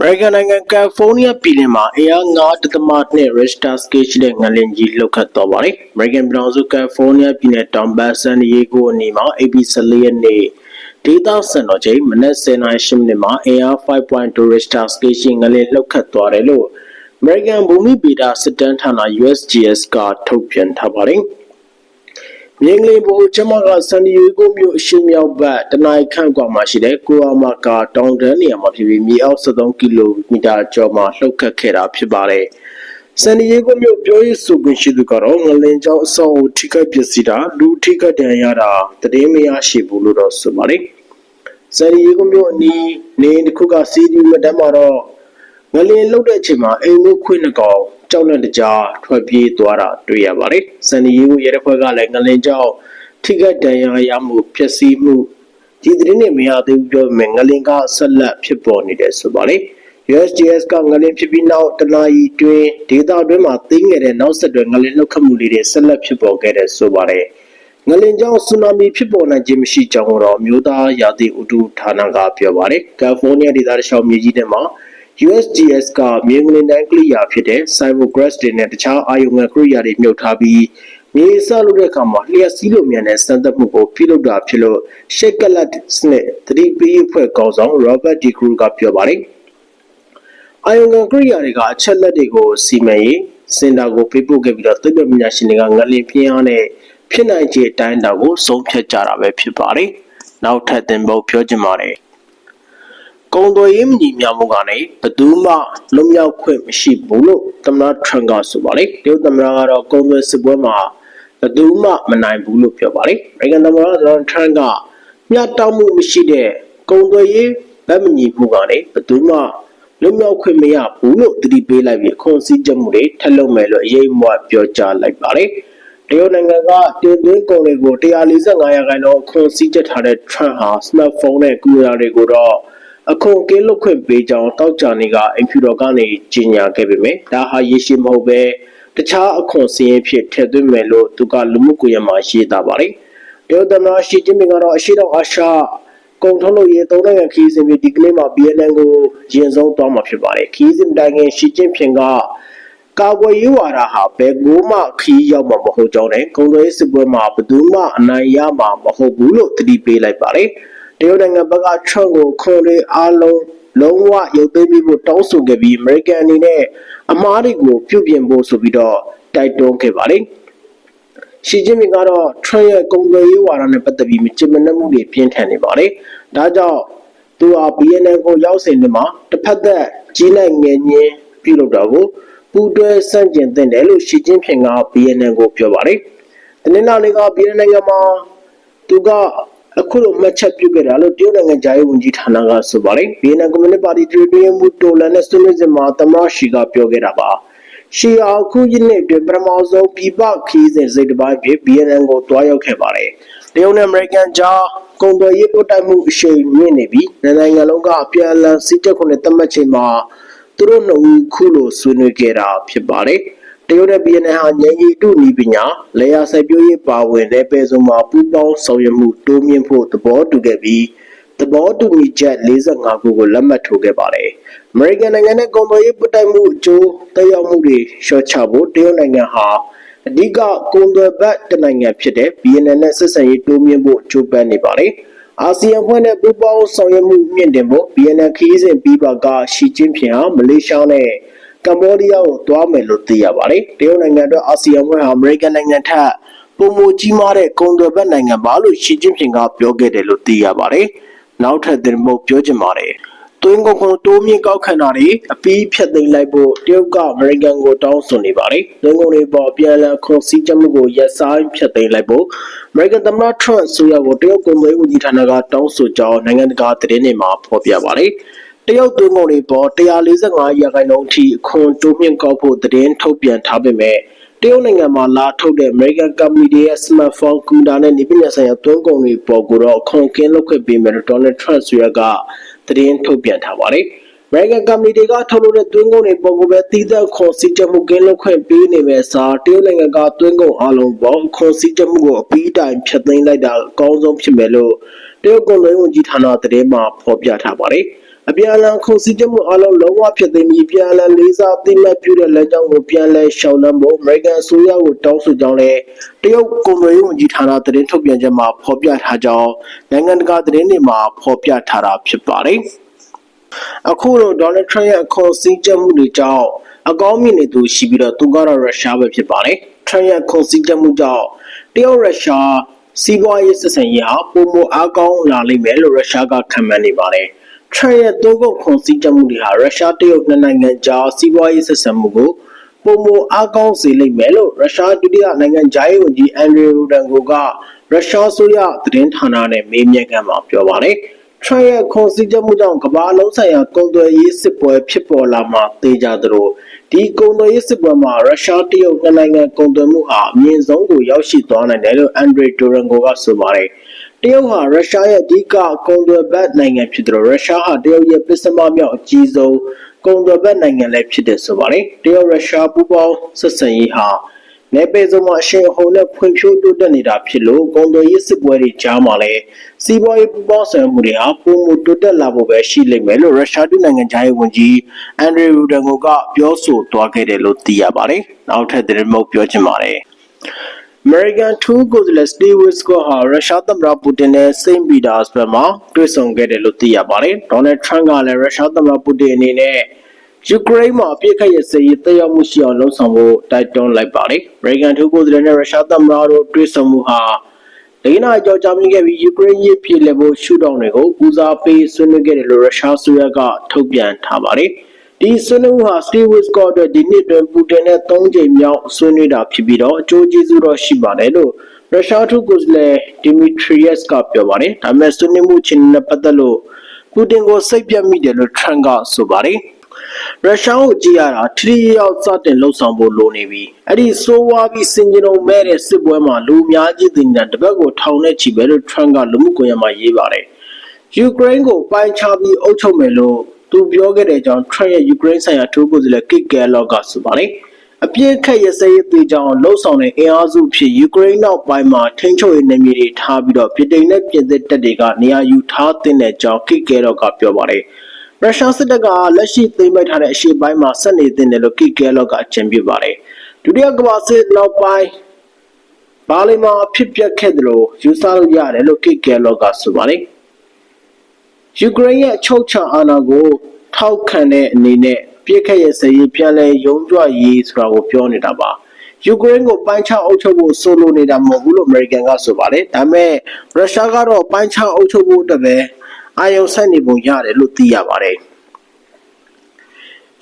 American နိုင်ငံကယ်လီဖိုးနီးယားပြည်နယ်မှာအင်အား9.2 Richter scale ရှိတဲ့ငလျင်ကြီးလှုပ်ခတ်သွားပါတယ်။ American ပြည်ထောင်စုကယ်လီဖိုးနီးယားပြည်နယ်တောင်ဘက် San Diego အနီးမှာ AB 14ရက်နေ့ဒေသစံတော်ချိန်မနက်10:08မိနစ်မှာအင်အား5.2 Richter scale ရှိငလျင်လှုပ်ခတ်သွားတယ်လို့ American ဘူမိဗေဒစစ်တမ်းဌာန USGS ကထုတ်ပြန်ထားပါတယ်။ မြင်းကလေးဘူကျမကဆန်ဒီယေဂိုမြို့အရှေ့မြောက်ဘက်တနိုင်ခန့်ကွာမှာရှိတဲ့ကိုအာမာကာတောင်တန်းနေရာမှာဖြစ်ပြီးမြေအောက်73ကီလိုမီတာကျော်မှာလှုပ်ခတ်ခဲ့တာဖြစ်ပါတယ်။ဆန်ဒီယေဂိုမြို့ပြောရေးဆိုခွင့်ရှိသူကတော့ငလင်ကြောင့်အဆောက်အဦထိခိုက်ပျက်စီးတာလူထိခိုက်ဒဏ်ရာရတာတည်င်းမရရှိဘူးလို့တော့ဆိုပါတယ်။ဆန်ဒီယေဂိုမြို့အနီးနေတစ်ခုကစီဒီမတမ်းမှာတော့ငလင်လှုပ်တဲ့အချိန်မှာအိမ်မွေးခွေးနှကောင် ကြောက်လန့်တကြားထွက်ပြေးသွားတာတွေ့ရပါတယ်။ဆန်ဒီယေဂိုရဲတပ်ဖွဲ့ကလည်းငလင်ကြောင့်ထိခိုက်ဒဏ်ရာရမှုပျက်စီးမှုဒီသတင်းတွေမရသေးဘူးပြောပေမဲ့ငလင်ကဆက်လက်ဖြစ်ပေါ်နေတယ်ဆိုပါတယ်။ USGS ကငလင်ဖြစ်ပြီးနောက်တနာရီတွင်ဒေတာတွင်းမှာသိငယ်တဲ့နောက်ဆက်တွဲငလင်လှုပ်ခတ်မှုတွေဆက်လက်ဖြစ်ပေါ်ခဲ့တယ်ဆိုပါတယ်။ငလင်ကြောင့်ဆူနာမီဖြစ်ပေါ်နိုင်ခြင်းမရှိကြောင်းတော့မြို့သားရာသီဥတုဌာနကပြောပါတယ်။ကယ်လီဖိုးနီးယားဒေသတခြားမြေကြီးတွေမှာ USGS ကမြေငလင်တန်းကရိယာဖြစ်တဲ့ seismograph တွေနဲ့တခြားအာယုံငယ်ကရိယာတွေမြုပ်ထားပြီးမြေစလုပ်တဲ့အခါမှာလျှက်စီးလိုမြန်တဲ့စမ်းသပ်မှုကိုပြုလုပ်တာဖြစ်လို့ရှက်ကလတ်စနစ်သတိပေးအဖွဲ့ကောင်းဆောင် Robert D. Crew ကပြောပါတယ်။အာယုံငယ်ကရိယာတွေကအချက်လက်တွေကိုစီမံရေးစင်တာကိုပေးပို့ခဲ့ပြီးတော့သိပ္ပံပညာရှင်တွေကငလင်ပြင်းအားနဲ့ဖြစ်နိုင်ခြေအတိုင်းအတာကိုဆုံးဖြတ်ကြတာပဲဖြစ်ပါတယ်။နောက်ထပ်သင်ဖို့ပြောချင်ပါတယ်။ ကုံသွေးရေးမညီမျှမှုကနေဘယ်သူမှလွတ်မြောက်ခွင့်မရှိဘူးလို့သမ္မတထရန့်ကဆိုပါတယ်။တရုတ်သမ္မတကတော့ကုံသွေးစစ်ပွဲမှာဘယ်သူမှမနိုင်ဘူးလို့ပြောပါတယ်။အမေရိကန်သမ္မတဒေါ်နယ်ထရန့်ကမျှတမှုမရှိတဲ့ကုံသွေးရေးဗတ်မညီမှုကနေဘယ်သူမှလွတ်မြောက်ခွင့်မရဘူးလို့တတိပေးလိုက်ပြီးခွန်စည်းချက်မှုတွေထပ်လုပ်မယ်လို့အရေးမွတ်ပြောကြားလိုက်ပါတယ်။တရုတ်နိုင်ငံကတင်သွင်းကုန်တွေကို145ရာခိုင်နှုန်းခွန်စည်းချက်ထားတဲ့ Trump ဟာ smartphone နဲ့ကွန်ပျူတာတွေကိုတော့ အခွန်ကင်းလွတ်ခွင့်ပေးကြောင်းတောက်ကြနေကအင်ဖြူတော်ကနေကြေညာခဲ့ပေမဲ့ဒါဟာရေရှည်မဟုတ်ပဲတခြားအခွန်စည်းရင်ဖြစ်ထည့်သွင်းမယ်လို့သူကလူမှုကွန်ရက်မှာရေးသားပါတယ်။တရုတ်သမ္မတရှီကျင်းပင်ကတော့အရှိတောင်အာရှကုန်ထုတ်လုပ်ရေးသုံးနိုင်ငံခီးစဉ်ပြီးဒီကနေ့မှာ BNN ကိုရင်ဆုံးသွားမှာဖြစ်ပါတယ်။ခီးစဉ်တိုင်ခင်ရှီကျင်းပင်ကကာကွယ်ရေးဝါဒဟာဘယ်ကိုမှခီးရောက်မှာမဟုတ်ကြောင်းနဲ့ကုန်သွယ်ရေးစစ်ပွဲမှာဘယ်သူမှအနိုင်ရမှာမဟုတ်ဘူးလို့တတိပေးလိုက်ပါတယ်။ တရုတ်နိုင်ငံဘက်ကထရန့်ကိုခွန်တွေအားလုံးလုံးဝရုပ်သိမ်းပြီးဖို့တောင်းဆိုခဲ့ပြီးအမေရိကန်အနေနဲ့အမားတွေကိုပြုပြင်ဖို့ဆိုပြီးတော့တိုက်တွန်းခဲ့ပါတယ်။ရှီကျင်းပင်ကတော့ထရန့်ရဲ့ကုန်သွယ်ရေးဝါဒနဲ့ပတ်သက်ပြီးမချင်မနှက်မှုတွေပြင်းထန်နေပါတယ်။ဒါကြောင့်သူဟာ BNN ကိုရောက်စဉ်ဒီမှာတစ်ဖက်သက်ကြီးလိုက်ငယ်ညင်းပြုလုပ်တာကိုပူးတွဲစန့်ကျင်သင့်တယ်လို့ရှီကျင်းပင်က BNN ကိုပြောပါတယ်။တနင်္လာနေ့က BNN နိုင်ငံမှာသူက အခုလိုမှတ်ချက်ပြုခဲ့တာလို့တရုတ်နိုင်ငံဂျာရေးဝန်ကြီးဌာနကဆိုပါတယ်ဗီယက်နမ်ကွန်မြူနတီပါတီတူတူမှုတိုလန်နဲ့ဆွေးနွေးစဉ်မှာသမ္မတရှီကပြောခဲ့တာပါရှီယာအခုယနေ့အတွင်းပထမဆုံးပြည်ပခီးစဉ်စိတ်တစ်ပိုင်းဖြစ်ဗီယက်နမ်ကိုတွားရောက်ခဲ့ပါတယ်တရုတ်နဲ့အမေရိကန်ကြားကုန်သွယ်ရေးပို့တိုက်မှုအရှိန်မြင့်နေပြီးနိုင်ငံလုံးကအပြန်အလှန်စီးတက်ခွင့်နဲ့သတ်မှတ်ချိန်မှာသူတို့နှစ်ဦးခုလိုဆွေးနွေးခဲ့တာဖြစ်ပါတယ်။ တရုတ်နဲ့ဗီယက်နမ်ဟာဉာဏ်ရည်တုနည်းပညာလေယာစိုက်ပျိုးရေးပါဝင်တဲ့ပဲစုံမှာပူးပေါင်းဆောင်ရွက်မှုတိုးမြင့်ဖို့သဘောတူခဲ့ပြီးသဘောတူညီချက်45ခုကိုလက်မှတ်ထိုးခဲ့ပါတယ်။ American နိုင်ငံနဲ့ကုန်သွယ်ရေးပတ်သက်မှုအကျိုးသက်ရောက်မှုတွေလျှော့ချဖို့တရုတ်နိုင်ငံဟာအဓိကကုန်သွယ်ဘက်တနိုင်ငံဖြစ်တဲ့ဗီယက်နမ်နဲ့ဆက်ဆံရေးတိုးမြင့်ဖို့ကြိုးပမ်းနေပါတယ်။အာဆီယံဖွဲ့နဲ့ပူးပေါင်းဆောင်ရွက်မှုမြင့်တင်ဖို့ဗီယက်နမ်ခရီးစဉ်ပြီးပါကရှီကျင်းဖျင်ဟာမလေးရှားနဲ့ ကမ္ဘောဒီးယားကိုသွားမယ်လို့သိရပါတယ်။တရုတ်နိုင်ငံအတွက်အာဆီယံဘွဲ့ဟာအမေရိကန်နိုင်ငံထက်ပုံမကြီးမားတဲ့ကုန်သွယ်ဘက်နိုင်ငံပါလို့ရှီကျင်းဖျင်ကပြောခဲ့တယ်လို့သိရပါတယ်။နောက်ထပ်တင်ဖို့ပြောချင်ပါတယ်။တွင်းကုန်ကုန်တိုးမြင့်ကောက်ခံတာတွေအပြီးဖြတ်သိမ်းလိုက်ဖို့တရုတ်ကအမေရိကန်ကိုတောင်းဆိုနေပါတယ်။တွင်းကုန်တွေပေါ်ပြန်လည်ခွန်စည်းချက်မှုကိုရက်ဆိုင်ဖြတ်သိမ်းလိုက်ဖို့အမေရိကန်သမ္မတထရန့်ဆိုရကိုတရုတ်ကုန်သွယ်ဝန်ကြီးဌာနကတောင်းဆိုကြောင်းနိုင်ငံတကာသတင်းတွေမှာဖော်ပြပါတယ်။ တရုတ်သွင်းကုန်တွေပေါ်145ရာခိုင်နှုန်းအထိအခွန်တိုးမြင့်ကောက်ဖို့သတင်းထုတ်ပြန်ထားပေမဲ့တရုတ်နိုင်ငံမှာလာထုတ်တဲ့ American Company တွေရဲ့ smartphone ကွန်ပျူတာနဲ့နည်းပညာဆိုင်ရာသွင်းကုန်တွေပေါ်ကိုတော့အခွန်ကင်းလွတ်ခွင့်ပေးမယ်လို့ Donald Trump ဆိုရကသတင်းထုတ်ပြန်ထားပါတယ်။ American Company တွေကထုတ်လုပ်တဲ့သွင်းကုန်တွေပေါ်ကိုပဲတည်သက်ခွန်စည်းချက်မှုကင်းလွတ်ခွင့်ပေးနေမဲ့စာတရုတ်နိုင်ငံကသွင်းကုန်အလုံးပေါ်ခွန်စည်းချက်မှုကိုအပြီးတိုင်ဖျက်သိမ်းလိုက်တာအကောင်းဆုံးဖြစ်မယ်လို့တရုတ်ကုန်သွယ်ဝန်ကြီးဌာနသတင်းမှာဖော်ပြထားပါတယ်။ အပြန်အလှန်ခုန်စည်းချက်မှုအလုံးလုံးဝဖြစ်သိမ်းပြီးပြန်အလှန်လေးစားအသိမှတ်ပြုတဲ့လမ်းကြောင်းကိုပြန်လည်ရှောင်လန်းဖို့အမေရိကန်အစိုးရကိုတောင်းဆိုကြောင်းလည်းတရုတ်ကွန်မြူဝန်ကြီးဌာနသတင်းထုတ်ပြန်ချက်မှာဖော်ပြထားကြောင်းနိုင်ငံတကာသတင်းတွေမှာဖော်ပြထားတာဖြစ်ပါတယ်။အခုတော့ဒေါ်နယ်ထရန့်ရဲ့အခေါ်စည်းချက်မှုတွေကြောင့်အကောင်းမြင်နေသူရှိပြီးတော့သူကတော့ရုရှားပဲဖြစ်ပါတယ်။ထရန့်ရဲ့ခေါ်စည်းချက်မှုကြောင့်တရုတ်ရုရှားစီးပွားရေးဆက်ဆံရေးဟာပုံမအားကောင်းလာလိမ့်မယ်လို့ရုရှားကခန့်မှန်းနေပါတယ်။ ထရန့်ရဲ့တိုးကုတ်ခွန်စည်းကြမှုတွေဟာရုရှားတရုတ်နှစ်နိုင်ငံကြားစီးပွားရေးဆက်ဆံမှုကိုပုံမအားကောင်းစေလိမ့်မယ်လို့ရုရှားဒုတိယနိုင်ငံခြားရေးဝန်ကြီးအန်ဒရီရူဒန်ကိုကရုရှားဆိုရသတင်းဌာနနဲ့မေးမြန်းခန်းမှာပြောပါတယ်။ထရန့်ရဲ့ခွန်စည်းကြမှုကြောင့်ကမ္ဘာလုံးဆိုင်ရာကုန်သွယ်ရေးစစ်ပွဲဖြစ်ပေါ်လာမှာသိကြသလိုဒီကုန်သွယ်ရေးစစ်ပွဲမှာရုရှားတရုတ်နှစ်နိုင်ငံကုန်သွယ်မှုဟာအမြင့်ဆုံးကိုရောက်ရှိသွားနိုင်တယ်လို့အန်ဒရီဒိုရန်ကိုကဆိုပါတယ်။တ ရုတ်ဟာရုရှားရဲ့အဓိကကုန်သွယ်ဘက်နိုင်ငံဖြစ်တယ်လို့ရုရှားဟာတရုတ်ရဲ့ပစ္စမမြောက်အကြီးဆုံးကုန်သွယ်ဘက်နိုင်ငံလည်းဖြစ်တယ်ဆိုပါတယ်တရုတ်ရုရှားပူးပေါင်းဆက်ဆံရေးဟာနယ်ပယ်စုံမှာအရှိန်အဟုန်နဲ့ဖွံ့ဖြိုးတိုးတက်နေတာဖြစ်လို့ကုန်သွယ်ရေးစစ်ပွဲတွေကြားမှာလည်းစီးပွားရေးပူးပေါင်းဆောင်ရွက်မှုတွေဟာပုံမတိုးတက်လာဖို့ပဲရှိလိမ့်မယ်လို့ရုရှားဒုနိုင်ငံခြားရေးဝန်ကြီးအန်ဒရီရူဒန်ကိုကပြောဆိုသွားခဲ့တယ်လို့သိရပါတယ်နောက်ထပ်သတင်းမုတ်ပြောချင်ပါတယ် American 2ကိုယ်စားလှယ် Steve Witkoff ဟာရုရှားသမ္မတပူတင်နဲ့စိန့်ပီတာစဘတ်မှာတွေ့ဆုံခဲ့တယ်လို့သိရပါတယ်။ဒေါ်နယ်ထရန့်ကလည်းရုရှားသမ္မတပူတင်အနေနဲ့ယူကရိန်းမှာအပြစ်ခတ်ရစေရေးတက်ရောက်မှုရှိအောင်လှုံ့ဆော်ဖို့တိုက်တွန်းလိုက်ပါတယ်။ American 2ကိုယ်စားလှယ်နဲ့ရုရှားသမ္မတတို့တွေ့ဆုံမှုဟာဒိနာကြောကြာမြင့်ခဲ့ပြီးယူကရိန်းရေးပြည်လည်ဖို့ရှုထောင့်တွေကိုပူဇော်ပေးဆွေးနွေးခဲ့တယ်လို့ရုရှားဆိုရကထုတ်ပြန်ထားပါတယ်။ ဒီဆွေးနွေးမှုဟာ Steve Witkoff အတွက်ဒီနှစ်အတွင်းပူတင်နဲ့၃ကြိမ်မြောက်ဆွေးနွေးတာဖြစ်ပြီးတော့အကျိုးကျေးဇူးတော့ရှိပါတယ်လို့ရုရှားထုကိုယ်စားလှယ် Dmitryevs ကပြောပါတယ်။ဒါပေမဲ့ဆွေးနွေးမှုချင်းနဲ့ပတ်သက်လို့ပူတင်ကိုစိတ်ပြတ်မိတယ်လို့ Trump ကဆိုပါတယ်။ရုရှားကိုကြည့်ရတာထိထိရောက်ရောက်စတင်လှုပ်ဆောင်ဖို့လိုနေပြီ။အဲ့ဒီဆိုးဝါးပြီးစင်ကြုံမဲ့တဲ့စစ်ပွဲမှာလူအများကြီးတင်တာတပတ်ကိုထောင်နဲ့ချီပဲလို့ Trump ကလူမှုကွန်ရက်မှာရေးပါတယ်။ယူကရိန်းကိုပိုင်းခြားပြီးအုပ်ချုပ်မယ်လို့ သူပြောခဲ့တဲ့အကြောင်း Trump ရဲ့ယူကရိန်းဆိုင်ရာထိုးကိုယ်စားလှယ် Kit Kellogg ကဆိုပါတယ်။အပြစ်ခတ်ရစရေးသေးကြောင်းလှုပ်ဆောင်တဲ့အင်အားစုဖြစ်ယူကရိန်းနောက်ပိုင်းမှာထိန်းချုပ်ရေးနယ်မြေတွေထားပြီးတော့ပြည်တိန်နဲ့ပြည်သက်တပ်တွေကနေရာယူထားတဲ့ကြောင်း Kit Kellogg ကပြောပါတယ်။ရုရှားစစ်တပ်ကလက်ရှိသိမ်းပိုက်ထားတဲ့အရှေ့ပိုင်းမှာဆက်နေတဲ့လို့ Kit Kellogg ကအကြံပြုပါတယ်။ဒုတိယကမ္ဘာစစ်နောက်ပိုင်းဘာလီမှာဖြစ်ပျက်ခဲ့တယ်လို့ယူဆလို့ရတယ်လို့ Kit Kellogg ကဆိုပါတယ်။ ယူကရိန်းရဲ့အချုပ်ချာအာဏာကို ထောက်ခံတဲ့အနေနဲ့ပြစ်ခတ်ရစရေးပြန်လဲရုံးကြွရေးဆိုတာကိုပြောနေတာပါယူကရိန်းကိုပိုင်းခြားအုပ်ချုပ်ဖို့ဆိုလိုနေတာမဟုတ်ဘူးလို့အမေရိကန်ကဆိုပါတယ်ဒါပေမဲ့ရုရှားကတော့ပိုင်းခြားအုပ်ချုပ်ဖို့အတွက်ပဲအာရုံစိုက်နေပုံရတယ်လို့သိရပါတယ်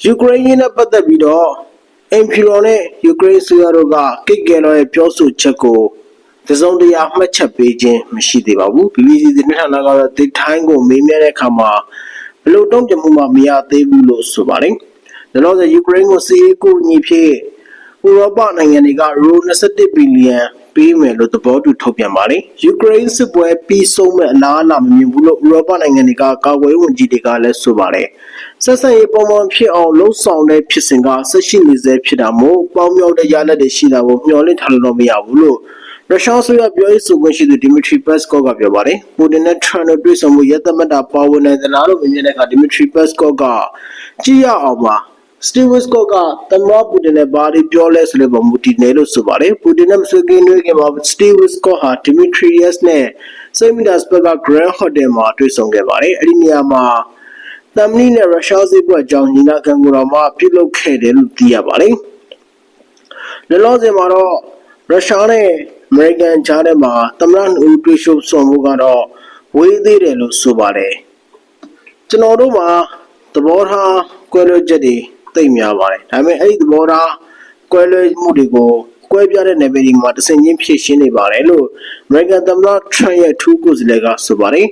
ယူကရိန်းနဲ့ပတ်သက်ပြီးတော့အင်ဖီရိုနဲ့ယူကရိန်းဆိုရတို့ကကိတ်ကဲလောရဲ့ပြောဆိုချက်ကို တစုံတရာမှတ်ချက်ပေးခြင်းမရှိသေးပါဘူး BBC သတင်းဌာနကတော့ဒီထိုင်းကိုမေးမြန်းတဲ့အခါမှာဘလို့တုံ့ပြန်မှုမှမရသေးဘူးလို့ဆိုပါတယ်။ဒါလို့ဆိုယူကရိန်းကိုစီးရေးကိုညီဖြစ်ဥရောပနိုင်ငံတွေကရို21ဘီလီယံပေးမယ်လို့သဘောတူထုတ်ပြန်ပါတယ်။ယူကရိန်းစစ်ပွဲပြီးဆုံးမဲ့အလားအလာမမြင်ဘူးလို့ဥရောပနိုင်ငံတွေကကာကွယ်ရေးဝန်ကြီးတွေကလည်းဆိုပါတယ်။ဆက်ဆံရေးပုံမှန်ဖြစ်အောင်လှုံ့ဆော်တဲ့ဖြစ်စဉ်ကဆက်ရှိနေစေဖြစ်တာမို့ပေါင်းမြောက်တဲ့ရလဒ်တွေရှိတာကိုမျှော်လင့်ထားလို့မရဘူးလို့ ရုရှားဆိုရပြောရေးဆိုခွင့်ရှိသူဒီမီထရီပက်စကော့ကပြောပါတယ်။ပူတင်နဲ့ထရန့်တို့တွေ့ဆုံမှုရသမတာပါဝင်နေသလားလို့မြင်တဲ့အခါဒီမီထရီပက်စကော့ကကြည့်ရအောင်ပါစတီဗစ်ကော့ကတမန်ပူတင်နဲ့ဘာတွေပြောလဲဆိုလို့မူတည်နေလို့ဆိုပါတယ်ပူတင်နဲ့မဆွေးနွေးခင်မှာစတီဗစ်ကော့ဟာဒီမီထရီယက်စ်နဲ့စိတ်မီဒါစပကဂရန်ဟိုတယ်မှာတွေ့ဆုံခဲ့ပါတယ်အဲ့ဒီနေရာမှာတမ်နီနဲ့ရုရှားစစ်ပွဲအကြောင်းညီလာခံကိုတော့မှပြုလုပ်ခဲ့တယ်လို့သိရပါတယ်လောလောဆယ်မှာတော့ရုရှားနဲ့အ မေရိကန်ကြားထဲမှာသမ္မတဦးတွေ့ရှုဆောင်မှုကတော့ဝေးသေးတယ်လို့ဆိုပါတယ်ကျွန်တော်တို့မှာသဘောထားကွဲလွဲချက်တွေသိမ့်များပါတယ်ဒါပေမဲ့အဲ့ဒီသဘောထားကွဲလွဲမှုတွေကိုကွဲပြားတဲ့နယ်ပယ်တွေမှာတဆင်ချင်းဖြည့်ရှင်းနေပါတယ်လို့ American သမ္မတ Trump ရဲ့ထူးကိုယ်စားလှယ်ကဆိုပါတယ်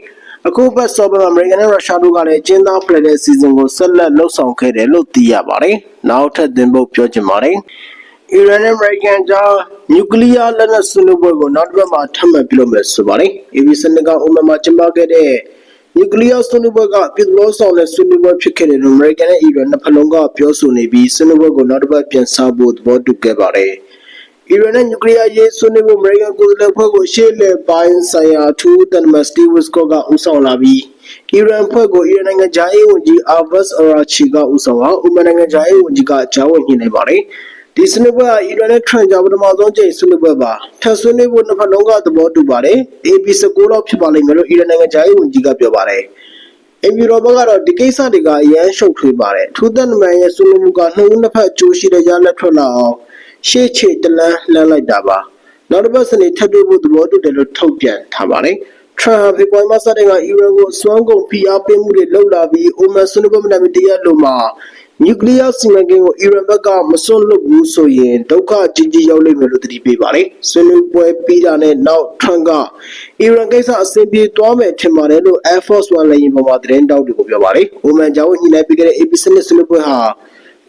အခုဘက်ဆော့ဘက်မှာ American နဲ့ Russia တို့ကလည်းကျင်းသားဖလှယ်တဲ့စီစဉ်ကိုဆက်လက်လှုပ်ဆောင်ခဲ့တယ်လို့သိရပါတယ်နောက်ထပ်သင်ဖို့ပြောချင်ပါတယ် အီရန်နဲ့အမေရိကန်ကြားနျူကလ িয়ার လက်နက်ဆွေးနွေးပွဲကိုနောက်တစ်ပတ်မှာထပ်မံပြုလုပ်မယ်ဆိုပါတယ်။ ABC ကအိုမန်မှာကျင်းပခဲ့တဲ့နျူကလ িয়ার ဆွေးနွေးပွဲကပြည်သူ့ဆောင်တဲ့ဆွေးနွေးပွဲဖြစ်ခဲ့တယ်လို့အမေရိကန်နဲ့အီရန်နှစ်ဖက်လုံးကပြောဆိုနေပြီးဆွေးနွေးပွဲကိုနောက်တစ်ပတ်ပြန်ဆဖို့သဘောတူခဲ့ပါတယ်။အီရန်နဲ့နျူကလ িয়ার ရေးဆွေးနွေးဖို့အမေရိကန်ကိုယ်စားလှယ်ဖွဲ့ကိုရှေ့လက်ပိုင်းဆိုင်ရာထူးတန်မတ်စတီဝစ်ကော့ကဦးဆောင်လာပြီး အီရန်ဖွဲ့ကိုအီရန်နိုင်ငံဂျာရေးဝန်ကြီးအာဘတ်အရာချီကဦးဆောင်အောင်ဥမန်နိုင်ငံဂျာရေးဝန်ကြီးကကြားဝင်ညှိနှိုင်းပါတယ် ဒီဆွေးနွေးပွဲဟာအီရန်နဲ့ထရန့်ကြောင့်ပထမဆုံးကြိမ်ဆွေးနွေးပွဲပါထပ်ဆွေးနွေးဖို့နှစ်ဖက်လုံးကသဘောတူပါတယ် AP19 လောက်ဖြစ်ပါလိမ့်မယ်လို့အီရန်နိုင်ငံဂျာရေးဝန်ကြီးကပြောပါတယ်အင်ဂျီရောဘတ်ကတော့ဒီကိစ္စတွေကအရန်ရှုပ်ထွေးပါတယ်ထူးသက်နမန်ရဲ့ဆွေးနွေးမှုကနှစ်ဦးနှစ်ဖက်အကျိုးရှိတဲ့ရလက်ထွက်လာအောင်ရှေ့ချေတလန်းလှမ်းလိုက်တာပါနောက်တစ်ပတ်စနေထပ်တွေ့ဖို့သဘောတူတယ်လို့ထုတ်ပြန်ထားပါတယ်ထရမ်ဖေပွိုင်းမစတဲ့ကအီရန်ကိုစွမ်းကုန်ဖိအားပေးမှုတွေလုပ်လာပြီးအိုမန်ဆွေးနွေးပွဲမတိုင်မီတရက်လုံးမှာ နျူကလ িয়ার စီမံကိန်းကိုအီရန်ဘက်ကမစွန့်လွတ်ဘူးဆိုရင်ဒုက္ခကြီးကြီးရောက်လိမ့်မယ်လို့သတိပေးပါတယ်။ဆွေးနွေးပွဲပြီးတာနဲ့နောက်ထရန့်ကအီရန်ကိစ္စအဆင်ပြေသွားမယ်ထင်ပါတယ်လို့ Air Force One လည်းရင်ပေါ်မှာသတင်းတောက်တွေကိုပြောပါတယ်။အိုမန်ကျောင်းညှိနှိုင်းပေးခဲ့တဲ့ AP စနစ်ဆွေးနွေးပွဲဟာ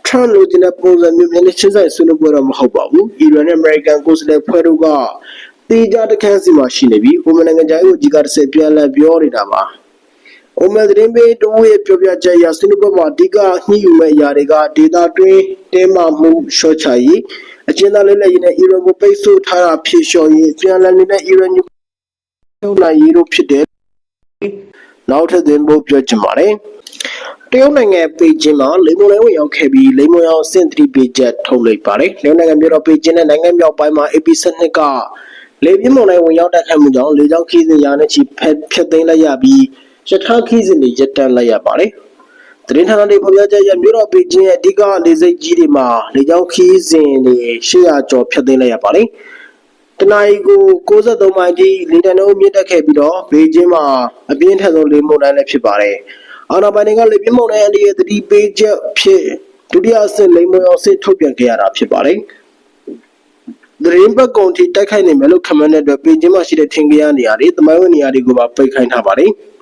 ထရန့်လိုချင်တဲ့ပုံစံမျိုးမျက်နှာချင်းဆိုင်ဆွေးနွေးပွဲတော့မဟုတ်ပါဘူး။အီရန်နဲ့အမေရိကန်ကိုယ်စားလှယ်ဖွဲ့တို့ကတေးကြတခန်းစီမှာရှိနေပြီးအိုမန်နိုင်ငံသားကိုကြီးကတစ်ဆက်ပြန်လည်ပြောနေတာပါ။ အိုမန်သတင်းပေးတဦးရဲ့ပြောပြချက်အရဆွေးနွေးပွဲမှာအဓိကညှိယူမဲ့အရာတွေကဒေတာတွင်းတင်းမာမှုရှော့ချရေးအကျဉ်းသားလေးလက်ရင်းနဲ့အီရန်ကိုပိတ်ဆို့ထားတာဖြေလျှော်ရေးပြန်လည်နေတဲ့အီရန်ညုထုတ်နိုင်ရေးတို့ဖြစ်တယ်နောက်ထပ်သတင်းပို့ပြောချင်ပါတယ်တရုတ်နိုင်ငံပေကျင်းမှာလိမ္မော်လဲဝင်ရောက်ခဲ့ပြီးလိမ္မော်ရောင်စင်တရီပေချက်ထုတ်လိုက်ပါတယ်။တရုတ်နိုင်ငံမြို့တော်ပေကျင်းနဲ့နိုင်ငံမြောက်ပိုင်းမှာ AP12 ကလေပြင်းမုန်တိုင်းဝင်ရောက်တိုက်ခတ်မှုကြောင့်လေကြောင်းခီးစဉ်ရာနဲ့ချီဖက်ဖျက်သိမ်းလိုက်ရပြီး ရထားခီးစဉ်တွေရပ်တန့်လိုက်ရပါတယ်။သတင်းဌာနတွေဖော်ပြချက်အရမြို့တော်ပေကျင်းရဲ့အဓိကလေဆိပ်ကြီးတွေမှာလေကြောင်းခီးစဉ်တွေ800ကျော်ဖျက်သိမ်းလိုက်ရပါတယ်။တနအီကို63မိုင်ကြီးလေတံနှုန်းမြင့်တက်ခဲ့ပြီးတော့ဘေကျင်းမှာအပြင်းထန်ဆုံးလေမုန်တိုင်းလည်းဖြစ်ပါတယ်။အာနာပိုင်တွေကလေပြင်းမုန်တိုင်းအန္တရာယ်သတိပေးချက်ဖြစ်ဒုတိယအဆင့်လိမ်မွန်အောင်ဆင့်ထုတ်ပြန်ခဲ့ရတာဖြစ်ပါတယ်။သတင်းပတ်ကုန်ထိတိုက်ခိုက်နေမယ်လို့ခန့်မှန်းတဲ့အတွက်ပေကျင်းမှာရှိတဲ့ထင်ကြီးနေရာတွေတမိုင်းဝင်နေရာတွေကိုပါပိတ်ခိုင်းထားပါတယ်။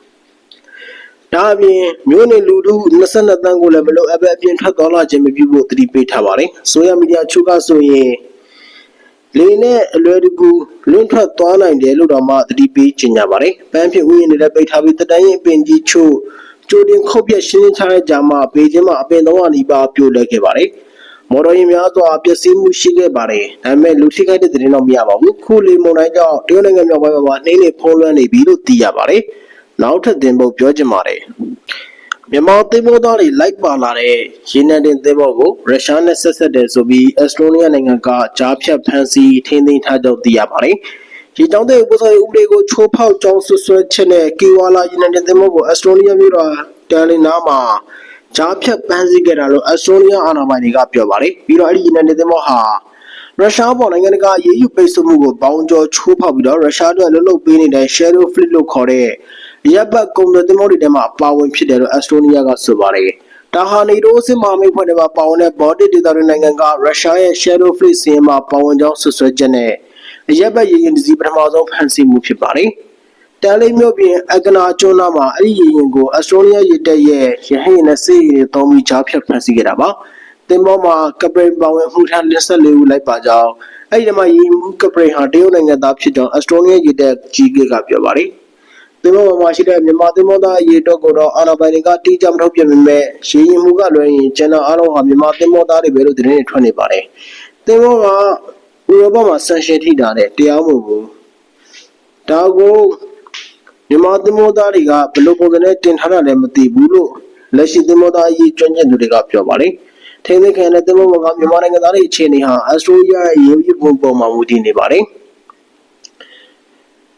ဒါအပြင်မြို့နယ်လူထု22တန်းကိုလည်းမလို့အပ်ပဲအပြင်ထွက်သွားလာခြင်းမပြုဖို့တတိပေးထားပါတယ်။ဆိုရမီဒီယာချုပ်ကဆိုရင်လေနဲ့အလွယ်တကူလွင့်ထွက်သွားနိုင်တယ်လို့တော့မှသတိပေးကြေညာပါတယ်။ပန်းဖြစ်ဥယျာဉ်တွေလည်းပိတ်ထားပြီးတတိုင်းရင်အပင်ကြီးချို့ကြိုတင်ခုတ်ပြက်ရှင်းလင်းချတဲ့ကြာမှာဘေကျင်းမှာအပင်သုံးရနီးပါးပြိုလဲခဲ့ပါတယ်။မော်တော်ယာဉ်များစွာပျက်စီးမှုရှိခဲ့ပါတယ်။ဒါပေမဲ့လူထိခိုက်တဲ့သတင်းတော့မရပါဘူး။ခုလေမုန်တိုင်းကြောင့်တရုတ်နိုင်ငံမြောက်ပိုင်းမှာနှင်းနေဖုံးလွှမ်းနေပြီလို့သိရပါတယ်။ နောက်ထပ်တင်ဖို့ပြောချင်ပါတယ်။မြန်မာသင်္ဘောသားတွေလိုက်ပါလာတဲ့ရေနံတင်သင်္ဘောကိုရုရှားနဲ့ဆက်ဆက်တယ်ဆိုပြီးအက်စတိုးနီးယားနိုင်ငံကကြားဖြတ်ဖမ်းဆီးထိန်းသိမ်းထားကြောင်းသိရပါတယ်။ရေကြောင်းတဲ့ဥပဒေဥပဒေကိုချိုးဖောက်ကြောင်းဆွဆွဲချက်နဲ့ကီဝါလာရေနံတင်သင်္ဘောကိုအက်စတိုးနီးယားမြို့တော်တန်လင်နာမှာကြားဖြတ်ဖမ်းဆီးခဲ့တာလို့အက်စတိုးနီးယားအာဏာပိုင်တွေကပြောပါတယ်။ပြီးတော့အဲ့ဒီရေနံတင်သင်္ဘောဟာရုရှားပေါ်နိုင်ငံတကာရေးယူပိတ်ဆို့မှုကိုပေါင်းကျော်ချိုးဖောက်ပြီးတော့ရုရှားတို့လှုပ်လှုပ်ပေးနေတဲ့ Shadow Fleet လို့ခေါ်တဲ့ ရပ်ပတ်ကုန်သွယ်သင်္ဘောတွေထဲမှာပါဝင်ဖြစ်တယ်လို့အက်စတိုးနီးယားကဆိုပါတယ်။ဒါဟာနေတိုးစစ်မဟာမိတ်ဖွဲ့တွေမှာပါဝင်တဲ့ Baltic ဒေသတွင်းနိုင်ငံကရုရှားရဲ့ Shadow Fleet စီးရင်မှာပါဝင်ကြောင်းဆွဆွဲချက်နဲ့ရပ်ပတ်ရေရင်တစည်းပထမဆုံးဖမ်းဆီးမှုဖြစ်ပါတယ်။တန်လေးမြို့ပြင်အကနာကျွန်းနာမှာအဲ့ဒီရေရင်ကိုအက်စတိုးနီးယားရေတပ်ရဲ့ရဟင်ယာဉ်နဲ့စစ်ရေတွေသုံးပြီးကြားဖြတ်ဖမ်းဆီးခဲ့တာပါ။တင်ပေါ်မှာကပရိန်ပါဝင်မှုထမ်း14ဦးလိုက်ပါကြောင်းအဲ့ဒီမှာရေမှုကပရိန်ဟာတရုတ်နိုင်ငံသားဖြစ်ကြောင်းအက်စတိုးနီးယားရေတပ်ကြီးကပြောပါတယ်။ သင်္ဘောပေါ်မှာရှိတဲ့မြန်မာသင်္ဘောသားအရေးတော့ကိုတော့အာဏာပိုင်တွေကတိကျမထုတ်ပြပေမဲ့ရေရင်မှုကလွှဲရင်ကျန်တဲ့အားလုံးဟာမြန်မာသင်္ဘောသားတွေပဲလို့သတင်းတွေထွက်နေပါတယ်။သင်္ဘောကဥရောပမှာဆန်ရှင်ထိတာတဲ့တရားမဟုတ်ဘူး။ဒါကိုမြန်မာသင်္ဘောသားတွေကဘယ်လိုပုံစံနဲ့တင်ထားတာလဲမသိဘူးလို့လက်ရှိသင်္ဘောသားအရေးကျွမ်းကျင်သူတွေကပြောပါတယ်။ထိန်းသိမ်းခံတဲ့သင်္ဘောပေါ်ကမြန်မာနိုင်ငံသားတွေအခြေအနေဟာအစတိုးရီးယားရဲ့ရေယူပုံပေါ်မှာမူတည်နေပါတယ်။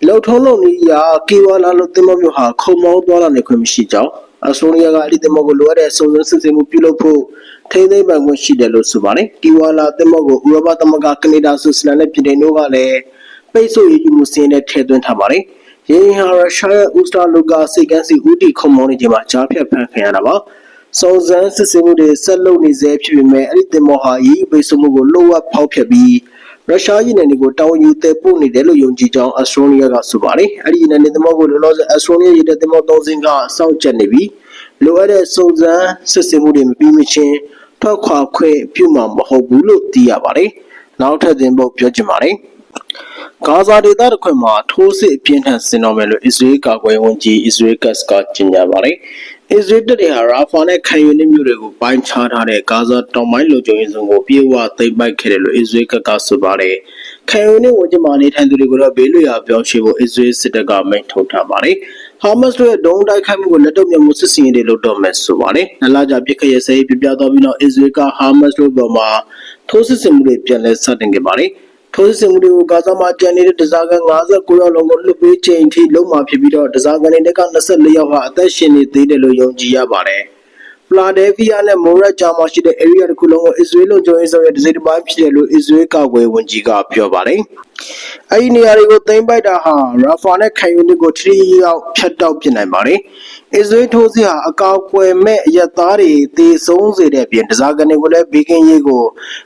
လောက်ထုံးလုံးကြီးရာကီဝါလာလို့တင်မောမျိုးဟာခုံမောသွားလာနေခွင့်မရှိကြောင်းအဆိုနီယာကအဲ့ဒီတင်မောကိုလိုအပ်တဲ့စုံစမ်းစစ်ဆေးမှုပြုလုပ်ဖို့ထိန်းသိမ်းပိုင်ခွင့်ရှိတယ်လို့ဆိုပါတယ်ကီဝါလာတင်မောကိုဥရောပသမဂ္ဂကနေဒါဆွစ်ဇာလန်နဲ့ပြည်ထောင်တို့ကလည်းပိတ်ဆို့ရေးယူမှုစင်းနဲ့ထည့်သွင်းထားပါတယ်ရင်းဟာရုရှားရဲ့ဥစတာလိုကာစိတ်ကန်းစီဦးတီခုံမောနေချိန်မှာကြားဖြတ်ဖန်ခံရတာပါစုံစမ်းစစ်ဆေးမှုတွေဆက်လုပ်နေစေဖြစ်ပေမဲ့အဲ့ဒီတင်မောဟာရေးပိတ်ဆို့မှုကိုလိုအပ်ဖောက်ဖျက်ပြီး ရုရှားရင်းနယ်တွေကိုတောင်းယူတဲ့ပို့နေတယ်လို့ယုံကြည်ကြောင်းအက်စထရိုနီးယားကဆိုပါတယ်။အဲ့ဒီနယ်နယ်သမောကိုလောလောဆယ်အက်စထရိုနီးယားရတဲ့သမောသုံးစင်းကစောင့်ကြပ်နေပြီးလိုအပ်တဲ့စုံစမ်းစစ်ဆေးမှုတွေမပြီးမချင်းထွက်ခွာခွင့်ပြုမှာမဟုတ်ဘူးလို့သိရပါတယ်။နောက်ထပ်တင်ဖို့ပြောချင်ပါတယ်။ဂါဇာဒေသတစ်ခွင်မှာထိုးစစ်အပြင်းထန်ဆင်တော်မယ်လို့အစ္စရေးကာကွယ်ဝန်ကြီးအစ္စရေးကတ်ကကြေညာပါတယ်။ အစ္စရေးတပ်တွေဟာရာဖာနဲ့ခံယူနေမြို့တွေကိုပိုင်းခြားထားတဲ့ဂါဇာတောင်ပိုင်းလူကြုံရေးစုံကိုပြေဝသိမ်းပိုက်ခဲ့တယ်လို့အစ္စရေးကကဆိုပါတယ်။ခံယူနေဝန်ကျမနေထိုင်သူတွေကိုတော့ဘေးလွတ်ရာပြောင်းရွှေ့ဖို့အစ္စရေးစစ်တပ်ကမိန့်ထုတ်ထားပါတယ်။ဟာမတ်စ်တို့ရဲ့ဒုံးတိုက်ခိုက်မှုကိုလက်တော့မြမှုစစ်စင်ရေးတွေလုပ်တော့မယ်ဆိုပါတယ်။နလာကြပြစ်ခရဲ့စေးပြပြတော့ပြီးတော့အစ္စရေးကဟာမတ်စ်တို့ပေါ်မှာထိုးစစ်ဆင်မှုတွေပြန်လည်စတင်ခဲ့ပါတယ်။ ထိုးစစ်ဆင်မှုတွေကိုဂါဇာမှာကျန်နေတဲ့ဒဇာကန်59ယောက်လုံးကိုလွှတ်ပေးချိန်ထိလုံးမှာဖြစ်ပြီးတော့ဒဇာကန်တွေက24ယောက်ဟာအသက်ရှင်နေသေးတယ်လို့ယုံကြည်ရပါတယ်။ဖလာဒေဖီးယားနဲ့မိုရက်ဂျာမှာရှိတဲ့ area တစ်ခုလုံးကိုအစ္စရေးလုံခြုံရေးဆောင်ရဲ့ဒစိတပိုင်းဖြစ်တယ်လို့အစ္စရေးကာကွယ်ဝန်ကြီးကပြောပါတယ်။ အဲဒီနေရာတွေကိုသိမ်းပိုက်တာဟာရာဖာနဲ့ခိုင်ယူနစ်ကိုထရီရောက်ဖြတ်တောက်ပြနိုင်ပါတယ်။အစ္စရေးထိုးစစ်ဟာအကောက်ကွယ်မဲ့အရက်သားတွေသေဆုံးစေတဲ့အပြင်ဒဇာကန်တွေကိုလည်းဘေကင်းရေးကို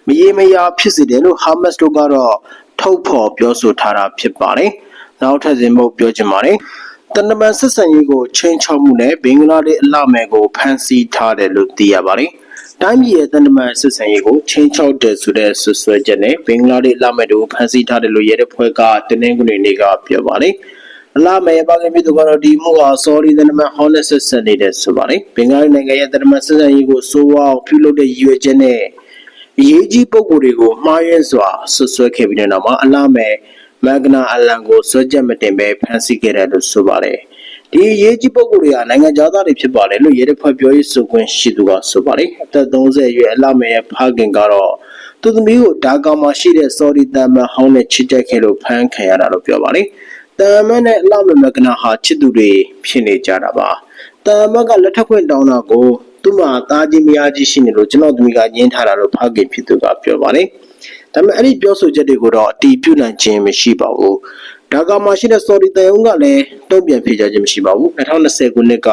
မရေမရာဖြစ်စေတယ်လို့ဟာမတ်စ်တို့ကတော့ထုတ်ဖော်ပြောဆိုထားတာဖြစ်ပါတယ်။နောက်ထပ်စဉ်ဖို့ပြောချင်ပါတယ်။တန်တမန်ဆက်ဆံရေးကိုချင်းချောက်မှုနဲ့ဘင်္ဂလားဒေ့ရှ်အလှမယ်ကိုဖမ်းဆီးထားတယ်လို့သိရပါတယ်။ တိုင်းပြည်ရဲ့တန်တမန်ဆက်ဆံရေးကိုချင်းချောက်တယ်ဆိုတဲ့ဆွဆွဲချက်နဲ့ဘင်္ဂလားဒေ့ရှ်အလှမယ်တို့ဖမ်းဆီးထားတယ်လို့ရဲတပ်ဖွဲ့ကတင်းနှင်းကနေနေကပြောပါတယ်။အလားမယ်ပါကပြည်သူကတော့ဒီမှုဟာ sorry တန်တမန်ဟောလက်ဆက်ဆက်နေတဲ့ဆိုပါတယ်။ဘင်္ဂလားဒေ့ရှ်နိုင်ငံရဲ့တန်တမန်ဆက်ဆံရေးကိုစိုးဝါအောင်ပြုလုပ်တဲ့ရည်ရွယ်ချက်နဲ့အရေးကြီးပုံကိုယ်တွေကိုမှားယွင်းစွာဆွဆွဲခဲ့ပြီးတဲ့နောက်မှာအလားမယ်မဂနာအလန်ကိုစွဲချက်မတင်ဘဲဖမ်းဆီးခဲ့တယ်လို့ဆိုပါတယ်။ ဒီအရေးကြီးပုဂ္ဂိုလ်တွေကနိုင်ငံသားတွေဖြစ်ပါတယ်လို့ရဲတပ်ဖွဲ့ပြောရေးဆိုခွင့်ရှိသူကဆိုပါတယ်။အသက်30အရွယ်အလှမယ်ရဲ့ဖခင်ကတော့သူသမီးကိုဒါကောင်မှာရှိတဲ့စော်ဒီတမ်မန်ဟောင်းနဲ့ချစ်ကြိုက်ခဲ့လို့ဖမ်းခံရတာလို့ပြောပါတယ်။တမ်မန်နဲ့အလှမယ်မဂနာဟာချစ်သူတွေဖြစ်နေကြတာပါ။တမ်မန်ကလက်ထပ်ခွင့်တောင်းတာကိုသူ့မှာတားကြီးမယားကြီးရှိနေလို့ကျွန်တော်သမီးကညင်းထားတာလို့ဖခင်ဖြစ်သူကပြောပါတယ်။ဒါပေမဲ့အဲ့ဒီပြောဆိုချက်တွေကိုတော့အတီးပြုနိုင်ခြင်းမရှိပါဘူး ဒါကမှရှိတဲ့ sorry တယုံကလည်းတုံ့ပြန်ဖြေကြားခြင်းမရှိပါဘူး2020ခုနှစ်က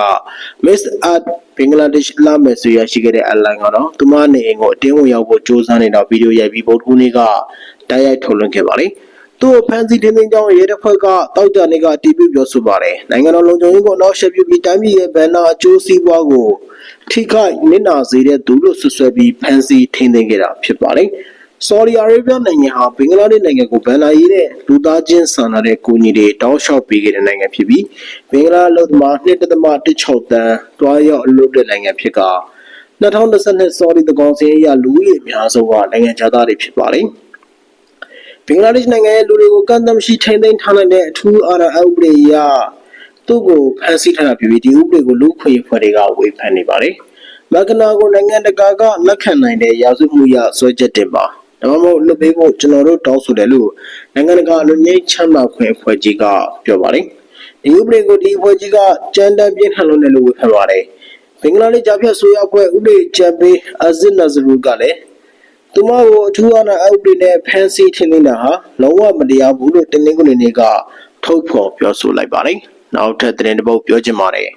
Miss Art ဘင်္ဂလားဒေ့ရှ်လာမယ်ဆိုရရှိခဲ့တဲ့အလိုင်းကတော့သူမနေအိမ်ကိုအတင်းဝင်ရောက်ဖို့ကြိုးစားနေတာဗီဒီယိုရိုက်ပြီးဗုဒ္ဓဟူးနေ့ကတိုက်ရိုက်ထုတ်လွှင့်ခဲ့ပါတယ်သူ့ဖန်စီတင်းတင်းကြောင်းရဲတပ်ဖွဲ့ကတောက်ကြနေကအတီးပြုပြောဆိုပါတယ်နိုင်ငံတော်လုံခြုံရေးကိုနောက်ဆက်ပြုပြီးတိုင်းပြည်ရဲ့ဗန်နာအကျိုးစီးပွားကိုထိခိုက်နစ်နာစေတဲ့သူလို့ဆွဆွဲပြီးဖန်စီထိန်းသိမ်းခဲ့တာဖြစ်ပါတယ် ဆော်ဒီအာရေဗျနိုင်ငံဟာဘင်္ဂလားဒေ့ရှ်နိုင်ငံကိုဗန်လာရေးတဲ့လူသားချင်းစာနာတဲ့ကိုကြီးတွေတောင်းလျှောက်ပေးခဲ့တဲ့နိုင်ငံဖြစ်ပြီးဘင်္ဂလားလူသမား2.16တန်းတွားရောက်အလုပ်တဲ့နိုင်ငံဖြစ်က2022ဆော်ဒီတကောင်စင်းရလူဦးရေအများဆုံးကနိုင်ငံသားတွေဖြစ်ပါတယ်ဘင်္ဂလားဒေ့ရှ်နိုင်ငံရဲ့လူတွေကိုကန့်သတ်မရှိထိန်းသိမ်းထားနိုင်တဲ့အထူးအာဏာဥပဒေအရသူ့ကိုဖမ်းဆီးထားတာဖြစ်ပြီးဒီဥပဒေကိုလူခွင့်ဖွဲ့တွေကဝေဖန်နေပါတယ်မကနာကိုနိုင်ငံတကာကလက်ခံနိုင်တဲ့ရာဇဝမှုရဆွဲချက်တင်ပါ ဒါမှမဟုတ်လွတ်ပေးဖို့ကျွန်တော်တို့တောင်းဆိုတယ်လို့နိုင်ငံတကာလူငယ်ချမ်းသာခွင့်အဖွဲ့ကြီးကပြောပါတယ်ဒီဥပဒေကိုဒီအဖွဲ့ကြီးကကြမ်းတမ်းပြင်းထန်လို့လည်းလို့ဝေဖန်ပါတယ်ဘင်္ဂလားဒေ့ရှ်ကြားဖြတ်ဆိုရအဖွဲ့ဥပဒေချန်ပေးအဇစ်နဇရူကလည်းသူမကိုအထူးအနာအုပ်တွေနဲ့ဖန်ဆီးထင်းနေတာဟာလုံးဝမတရားဘူးလို့တင်းတင်းကနေကထုတ်ဖော်ပြောဆိုလိုက်ပါတယ်နောက်ထပ်သတင်းတစ်ပုဒ်ပြောချင်ပါတယ်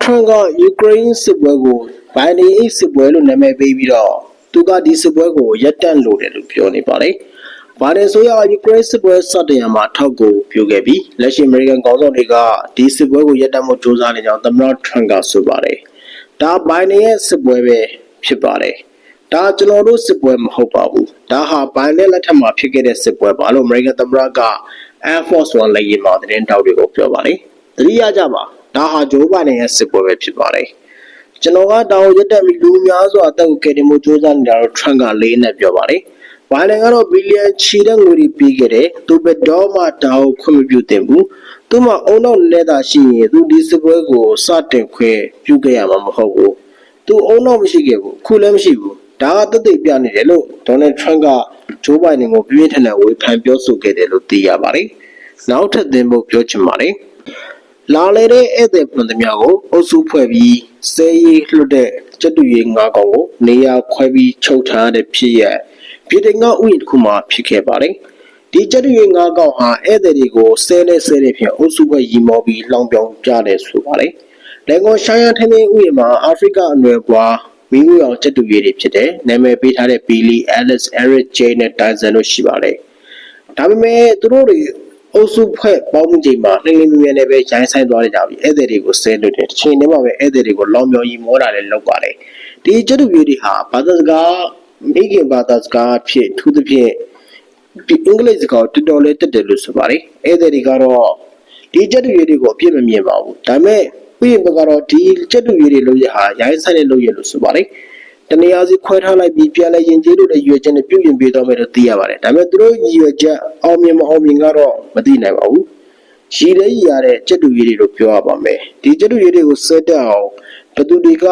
ထရန့်ကယူကရိန်းစစ်ပွဲကိုဘိုင်ဒန်အိတ်စစ်ပွဲလို့နာမည်ပေးပြီးတော့ သူကဒီစစ်ပွဲကိုရပ်တန့်လိုတယ်လို့ပြောနေပါတယ်။ဘာဒန်ဆိုရယူကရိန်းစစ်ပွဲစတင်ရမှာထောက်ကိုပြုခဲ့ပြီးလက်ရှိအမေရိကန်ကောင်ဆောင်တွေကဒီစစ်ပွဲကိုရပ်တန့်ဖို့ကြိုးစားနေကြောင်းသမ္မတထရန့်ကဆိုပါတယ်။ဒါဘိုင်ဒန်ရဲ့စစ်ပွဲပဲဖြစ်ပါတယ်။ဒါကျွန်တော်တို့စစ်ပွဲမဟုတ်ပါဘူး။ဒါဟာဘိုင်ဒန်လက်ထက်မှာဖြစ်ခဲ့တဲ့စစ်ပွဲပါလို့အမေရိကန်သမ္မတက Air Force One လက်ရင်မှာသတင်းတောက်တွေကိုပြောပါတယ်။သတိရကြပါဒါဟာဂျိုးဘိုင်ဒန်ရဲ့စစ်ပွဲပဲဖြစ်ပါတယ်။ ကျွန်တော်ကတောင်ရက်တက်ပြီးလူများစွာအသက်ကိုကယ်တင်မှုစ조사နေတာတော့ Trump ကလေးနဲ့ပြောပါတယ်။ဘိုင်ဒန်ကတော့ဘီလီယံချီတဲ့ငွေတွေပေးခဲ့တယ်။သူဘယ်တော့မှတောင်ခွင့်မပြုသင့်ဘူး။သူမှအုံနောက်လက်သာရှိရင်သူဒီစပွဲကိုစတင်ခွင့်ပြုခဲ့ရမှာမဟုတ်ဘူး။သူအုံနောက်မရှိခဲ့ဘူး။ခုလည်းမရှိဘူး။ဒါကတသက်ပြနေတယ်လို့ဒေါ်နယ်ထရန့်ကဂျိုးဘိုင်ဒန်ကိုပြင်းထန်တဲ့ဝေဖန်ပြောဆိုခဲ့တယ်လို့သိရပါတယ်။နောက်ထပ်သင်ဖို့ပြောချင်ပါတယ်။ လာလေတဲ့ဧည့်သည်ပွန်သမျှကိုအုပ်စုဖွဲ့ပြီးစဲရေးလွတ်တဲ့ကျက်တူရေးငါးကောင်ကိုနေရာခွဲပြီးချုပ်ထားတဲ့ဖြစ်ရပြည်တင်ကဥယျာဉ်တစ်ခုမှာဖြစ်ခဲ့ပါတယ်။ဒီကျက်တူရေးငါးကောင်ဟာဧည့်သည်တွေကိုဆဲနဲ့ဆဲတဲ့ဖြင့်အုပ်စုဖွဲ့ရီမောပြီးလောင်ပြောင်ကြတယ်ဆိုပါတယ်။လက်ကွန်ရှိုင်းရထင်းထင်းဥယျာဉ်မှာအာဖရိကအနွယ်ပွားမီးဝရောင်ကျက်တူရေးတွေဖြစ်တဲ့နာမည်ပေးထားတဲ့ Billy, Alice, Eric, Jane နဲ့ Tyson တို့ရှိပါတယ်။ဒါပေမဲ့သူတို့တွေ အုပ်စုဖွဲ့ပေါင်းမှုချိန်မှာနှင်းနှင်းမြဲမြဲနဲ့ပဲရိုင်းဆိုင်သွားကြပြီဧည့်သည်တွေကိုဆဲလို့တယ်တစ်ချိန်တည်းမှာပဲဧည့်သည်တွေကိုလောင်မြော်ကြီးမောတာလည်းလောက်ပါလေဒီကျတုပြေတွေဟာဘာသာစကားမိခင်ဘာသာစကားဖြစ်ထူးသဖြင့်ဒီအင်္ဂလိပ်စကားတော်တော်လေးတက်တယ်လို့ဆိုပါတယ်ဧည့်သည်တွေကတော့ဒီကျတုပြေတွေကိုအပြစ်မမြင်ပါဘူးဒါပေမဲ့ပြည်ပကတော့ဒီကျတုပြေတွေလို့ရဟာရိုင်းဆိုင်တဲ့လို့ရလို့ဆိုပါတယ် တနေရာစီခွဲထားလိုက်ပြီးပြန်လဲရင်ကျေးလို့လည်းရွေချက်နဲ့ပြုပြင်ပေးတော့မယ်လို့သိရပါတယ်ဒါပေမဲ့သူတို့ရွေချက်အောင်မြင်မအောင်မြင်ကတော့မသိနိုင်ပါဘူးရည်တဲ့ရည်ရတဲ့ကြက်တူရည်တွေလို့ပြောရပါမယ်ဒီကြက်တူရည်တွေကိုစက်တက်အောင်ဘယ်သူတွေက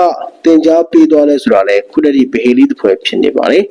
တင် जा ပေးသွားလဲဆိုတာလဲခုတည်းကဘဟေလီတစ်ဖွဲဖြစ်နေပါတယ်